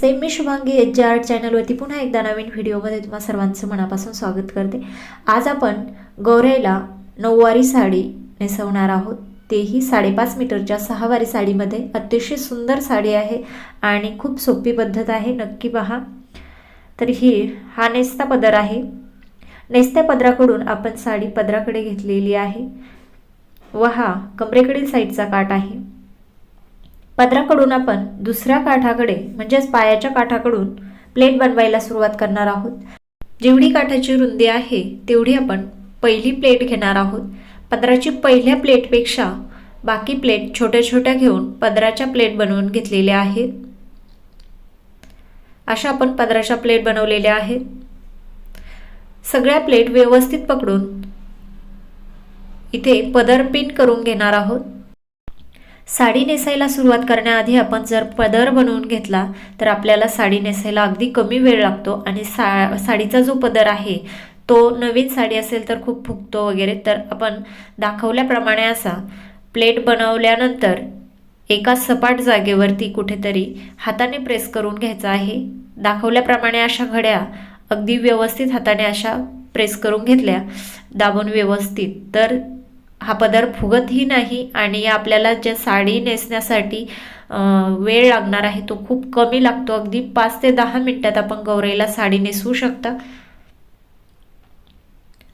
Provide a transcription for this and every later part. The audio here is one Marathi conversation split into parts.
सेम मी शुभांगी एच जे आर्ट चॅनलवरती पुन्हा एकदा नवीन व्हिडिओमध्ये तुम्हा सर्वांचं मनापासून स्वागत करते. आज आपण गौऱ्याला नऊवारी साडी नेसवणार आहोत. तेही साडेपाच मीटरच्या सहावारी साडीमध्ये. अतिशय सुंदर साडी आहे आणि खूप सोपी पद्धत आहे. नक्की पहा. तर ही हा नेस्ता पदर आहे. नेस्त्या पदराकडून आपण साडी पदराकडे घेतलेली आहे. व हा कमरेकडील साईडचा काठ आहे. पदराकडून आपण दुसऱ्या काठाकडे म्हणजेच पायाच्या काठाकडून प्लेट बनवायला सुरुवात करणार आहोत. जेवढी काठाची रुंदी आहे तेवढी आपण पहिली प्लेट घेणार आहोत. पदराची पहिल्या प्लेटपेक्षा बाकी प्लेट छोट्या छोट्या घेऊन पदराच्या प्लेट बनवून घेतलेल्या आहेत. अशा आपण पदराच्या प्लेट बनवलेल्या आहेत. सगळ्या प्लेट व्यवस्थित पकडून इथे पदर पिन करून घेणार आहोत. साडी नेसायला सुरुवात करण्याआधी आपण जर पदर बनवून घेतला तर आपल्याला साडी नेसायला अगदी कमी वेळ लागतो आणि सा साडीचा जो पदर आहे तो नवीन साडी असेल तर खूप फुगतो वगैरे तर आपण दाखवल्याप्रमाणे असा प्लेट बनवल्यानंतर एका सपाट जागेवरती कुठेतरी हाताने प्रेस करून घ्यायचा आहे. दाखवल्याप्रमाणे अशा घड्या अगदी व्यवस्थित हाताने अशा प्रेस करून घेतल्या दाबून व्यवस्थित. तर हा पदर फुगतही नाही आणि आपल्याला ज्या साडी नेसण्यासाठी वेळ लागणार आहे तो खूप कमी लागतो. अगदी पाच ते दहा मिनटात आपण गौरेला साडी नेसवू शकता.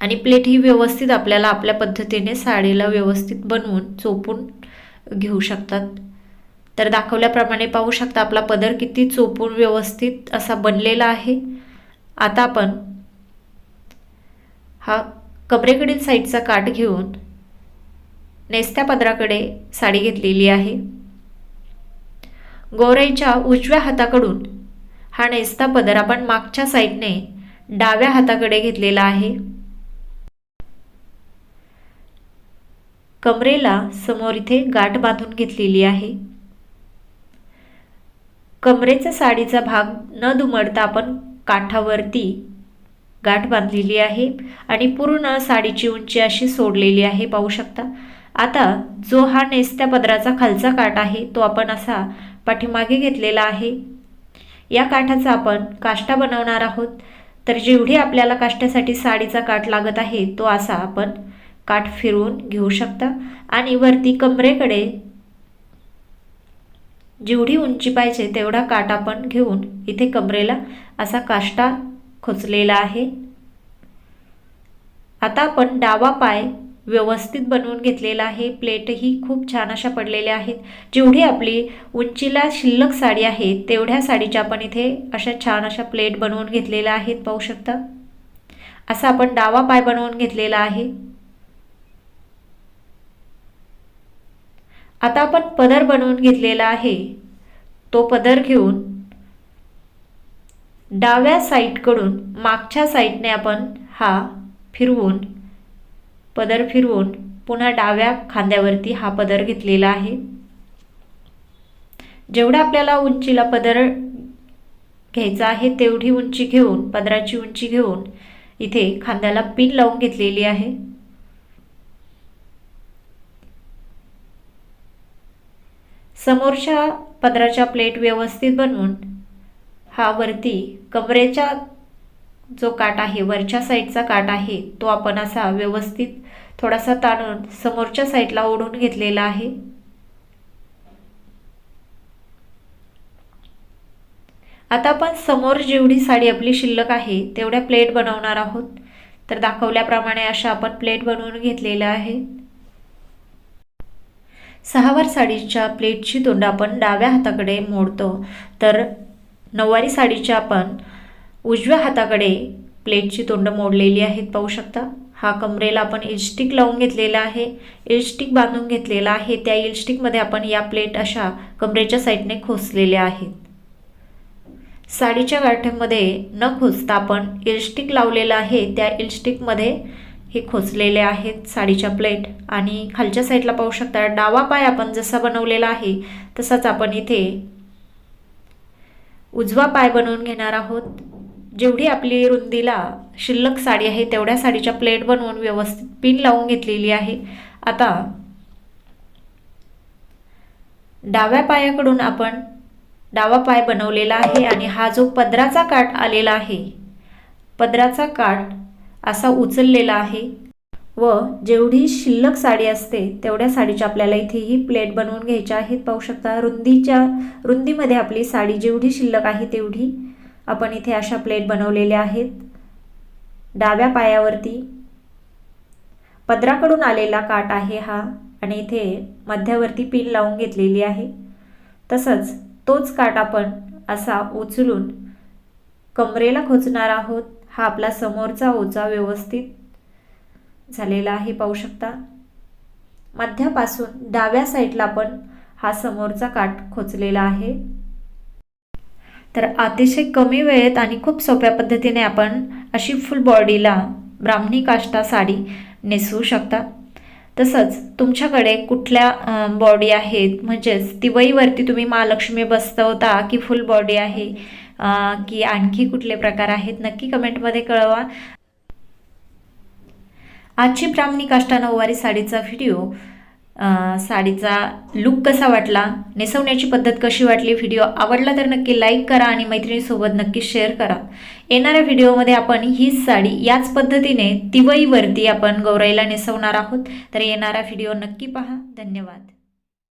आणि प्लेट ही व्यवस्थित आपल्याला आपल्या पद्धतीने साडीला व्यवस्थित बनवून चोपून घेऊ शकतात. तर दाखवल्याप्रमाणे पाहू शकता आपला पदर किती चोपून व्यवस्थित असा बनलेला आहे. आता आपण हा कपरेकडील साईडचा काठ घेऊन नेस्त्या पदराकडे साडी घेतलेली आहे. गोरेच्या उजव्या हाताकडून हा नेस्ता पदर आपण मागच्या साईडने डाव्या हाताकडे घेतलेला आहे. कमरेला समोर इथे गाठ बांधून घेतलेली आहे. कमरेचा साडीचा भाग न दुमडता आपण काठावरती गाठ बांधलेली आहे आणि पूर्ण साडीची उंची अशी सोडलेली आहे. पाहू शकता आता जो हा नेस्त्या पदराचा खालचा काठ आहे तो आपण असा पाठीमागे घेतलेला आहे. या काठाचा आपण काष्टा बनवणार आहोत. तर जेवढी आपल्याला काष्ट्यासाठी साडीचा काठ लागत आहे तो असा आपण काठ फिरवून घेऊ शकता. आणि वरती कमरेकडे जेवढी उंची पाहिजे तेवढा काठ आपण घेऊन इथे कमरेला असा काष्टा खोचलेला आहे. आता आपण डावा पाय व्यवस्थित बनवून घेतलेला आहे. प्लेटही खूप छान अशा पडलेल्या आहेत. जेवढी आपली उंचीला शिल्लक साडी आहे तेवढ्या साडीच्या आपण इथे अशा छान अशा प्लेट बनवून घेतलेल्या आहेत. पाहू शकता? असा आपण डावा पाय बनवून घेतलेला आहे. आता आपण पदर बनवून घेतलेला आहे. तो पदर घेऊन डाव्या साईडकडून मागच्या साईडने आपण हा फिरवून पदर फिरवून पुन्हा डाव्या खांद्यावरती हा पदर घेतलेला आहे. जेवढा आपल्याला उंचीला पदर घ्यायचा आहे तेवढी उंची घेऊन पदराची उंची घेऊन इथे खांद्याला पिन लावून घेतलेली आहे. समोरच्या पदराच्या प्लेट व्यवस्थित बनवून हा वरती कमरेच्या जो काट आहे वरच्या साईडचा काट आहे तो आपण असा व्यवस्थित थोडासा ताणून समोरच्या साईडला ओढून घेतलेला आहे. आता आपण समोर जेवढी साडी आपली शिल्लक आहे तेवढ्या प्लेट बनवणार आहोत. तर दाखवल्याप्रमाणे अशा आपण प्लेट बनवून घेतलेल्या आहे सहावार साडीच्या प्लेटची तोंड आपण डाव्या हाताकडे मोडतो. तर नऊवारी साडीच्या आपण उजव्या हाताकडे प्लेटची तोंड मोडलेली आहेत पाहू शकता. हा कमरेला आपण इलस्टिक लावून घेतलेला आहे. इलस्टिक बांधून घेतलेला आहे. त्या इलस्टिकमध्ये आपण या प्लेट अशा कमरेच्या साईडने खोसलेल्या आहेत. साडीच्या गाठ्यामध्ये न खोचता आपण इलस्टिक लावलेलं आहे. त्या इलस्टिकमध्ये हे खोचलेले आहेत साडीच्या प्लेट. आणि खालच्या साईडला पाहू शकता डावा पाय आपण जसा बनवलेला आहे तसाच आपण इथे उजवा पाय बनवून घेणार आहोत. जेवढी आपली रुंदीला शिल्लक साडी आहे तेवढ्या साडीच्या प्लेट बनवून व्यवस्थित पिन लावून घेतलेली आहे. आता डाव्या पायाकडून आपण डावा पाय बनवलेला आहे आणि हा जो पदराचा काठ आलेला आहे पदराचा काठ असा उचललेला आहे व जेवढी शिल्लक साडी असते तेवढ्या साडीच्या आपल्याला इथे ही प्लेट बनवून घ्यायच्या आहेत. पाहू शकता रुंदीच्या रुंदीमध्ये आपली साडी जेवढी शिल्लक आहे तेवढी आपण इथे अशा प्लेट बनवलेल्या आहेत. डाव्या पायावरती पदराकडून आलेला काठ आहे हा आणि इथे मध्यावरती पिन लावून घेतलेली आहे. तसंच तोच काठ आपण असा उचलून कमरेला खोचणार आहोत. हा आपला समोरचा ओचा व्यवस्थित झालेला आहे पाहू शकता. मध्यापासून डाव्या साईडला पण हा समोरचा काठ खोचलेला आहे. तर अतिशय कमी वेळेत आणि खूप सोप्या पद्धतीने आपण अशी फुल बॉडीला ब्राह्मणी काष्टा साडी नेसवू शकता. तसंच तुमच्याकडे कुठल्या बॉडी आहेत? म्हणजेच दिवाळीवरती तुम्ही महालक्ष्मी बसवता की फुल बॉडी आहे? की आणखी कुठले प्रकार आहेत? नक्की कमेंटमध्ये कळवा. आजची ब्राह्मणी काष्टा नऊवारी साडीचा व्हिडिओ साडीचा लुक कसा वाटला? नेसवण्याची पद्धत कशी वाटली? व्हिडिओ आवडला तर नक्की लाईक करा आणि मैत्रिणीसोबत नक्की शेअर करा. येणाऱ्या व्हिडिओमध्ये आपण हीच साडी याच पद्धतीने तिवईवरती आपण गौराईला नेसवणार आहोत. तर येणारा व्हिडिओ नक्की पहा. धन्यवाद.